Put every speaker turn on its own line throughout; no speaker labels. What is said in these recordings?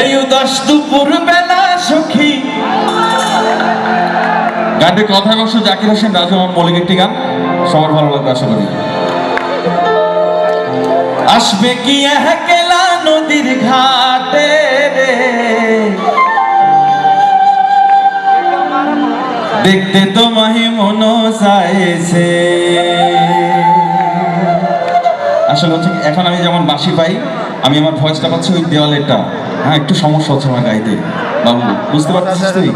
এই উদাস দুপুর বেলা সখী। গানটি কথা কষ্ট জাকির হোসেন, রাজু আমার মৌলিক একটি গান। সবার ভালো লাগবে, আশা করি। আসবে কি নদীর ঘাটে রে? দেখতে তোমায় মন চাইছে। আসলে হচ্ছে এখন আমি যেমন বাসি পাই আমি আমার ভয়েসটা পাচ্ছি ওই দেওয়ালেরটা। হ্যাঁ একটু সমস্যা হচ্ছে আমার গাইতে বাবু বুঝতে পারছিস তুই?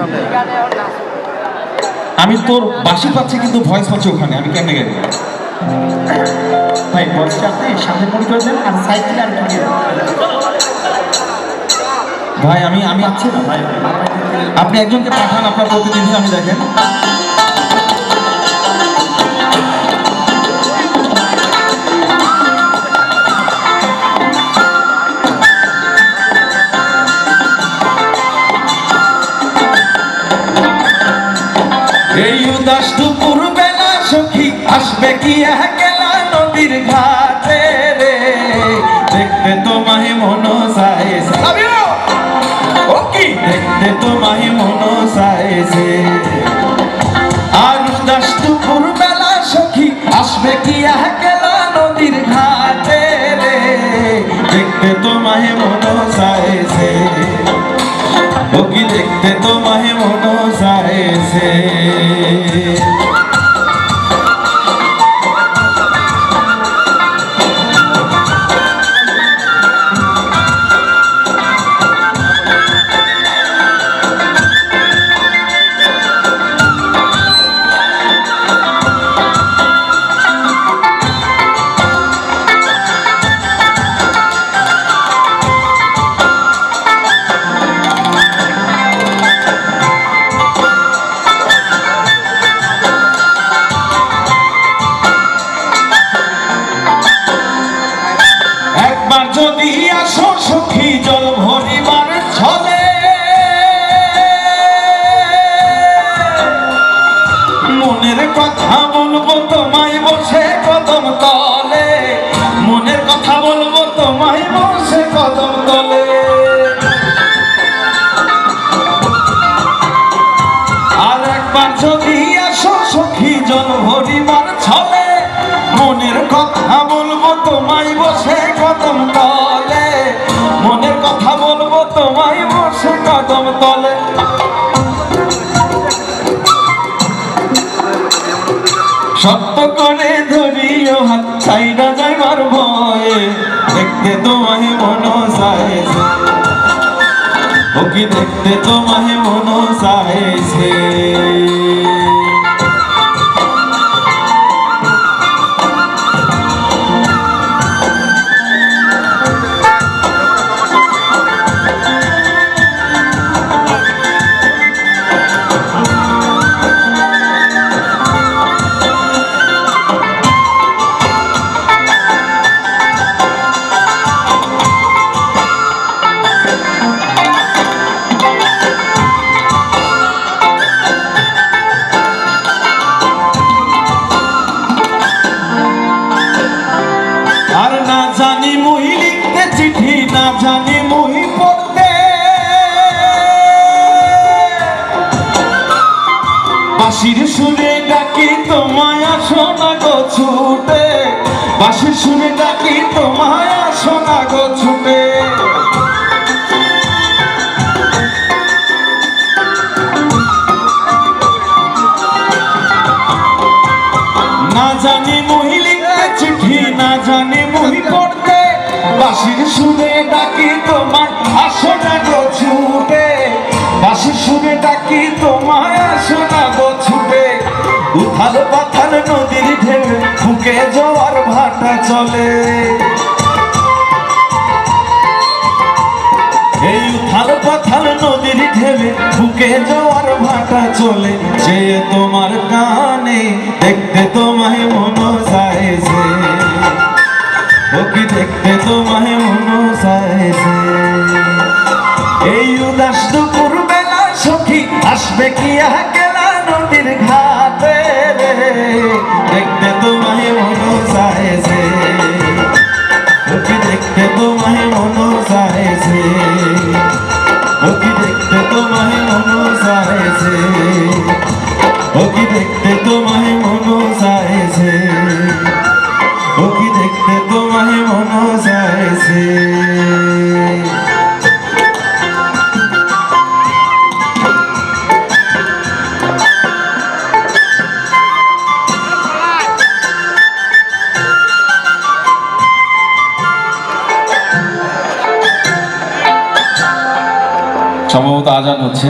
আমি তোর বাসি পাচ্ছি কিন্তু ভয়েস পাচ্ছি ওখানে। আমি কেমনে গাইবো?
ভাই বয়সটা আপনি সামনে পড়ে করে দেন আর সাইড আর
ভাই আমি আমি
না ভাই
আপনি একজনকে পাঠান আপনার প্রতিনিধি আমি দেখেন। এই উদাস দুপুর বেলা সখী আসবে কি একলা নদীর ঘাটে রে? দেখতে তোমায় মন চাইছে দেখতে তোমায় মন চাইছে আর উদাস দুপুর বেলা সখী আসবে কি একলা নদীর ঘাটে রে? দেখতে তোমায় মন চাইছে দেখতে তোমায় মন চাইছে সত্য করে ধরিও হাত, ছাইরা যাইবার ভয়ে দেখতে তোমাহে মন চাইছে। ও দেখতে তোমাহে মন চাইছে। বাঁশির সুরে ডাকি তোমায় আসো না গো ছুটে। বাঁশির সুরে ডাকি তোমায় আসো না গো ছুটে। না জানি মহি চিঠি, না জানি মহি পড়তে। বাঁশির সুরে ডাকি তোমায় আসো না গো ছুটে। বাঁশির সুরে ডাকি তোমায় আসো না গো উথাল পাথাল নদীর ঢেউ, ফুকে জোয়ার ভাটা চলে। এই উথাল পাথাল নদীর ঢেবে ফুকে জোয়ার ভাটা চলে। যে তোমার কানে, দেখতে তোমায় মন যায় যে সম্ভবত আজান হচ্ছে।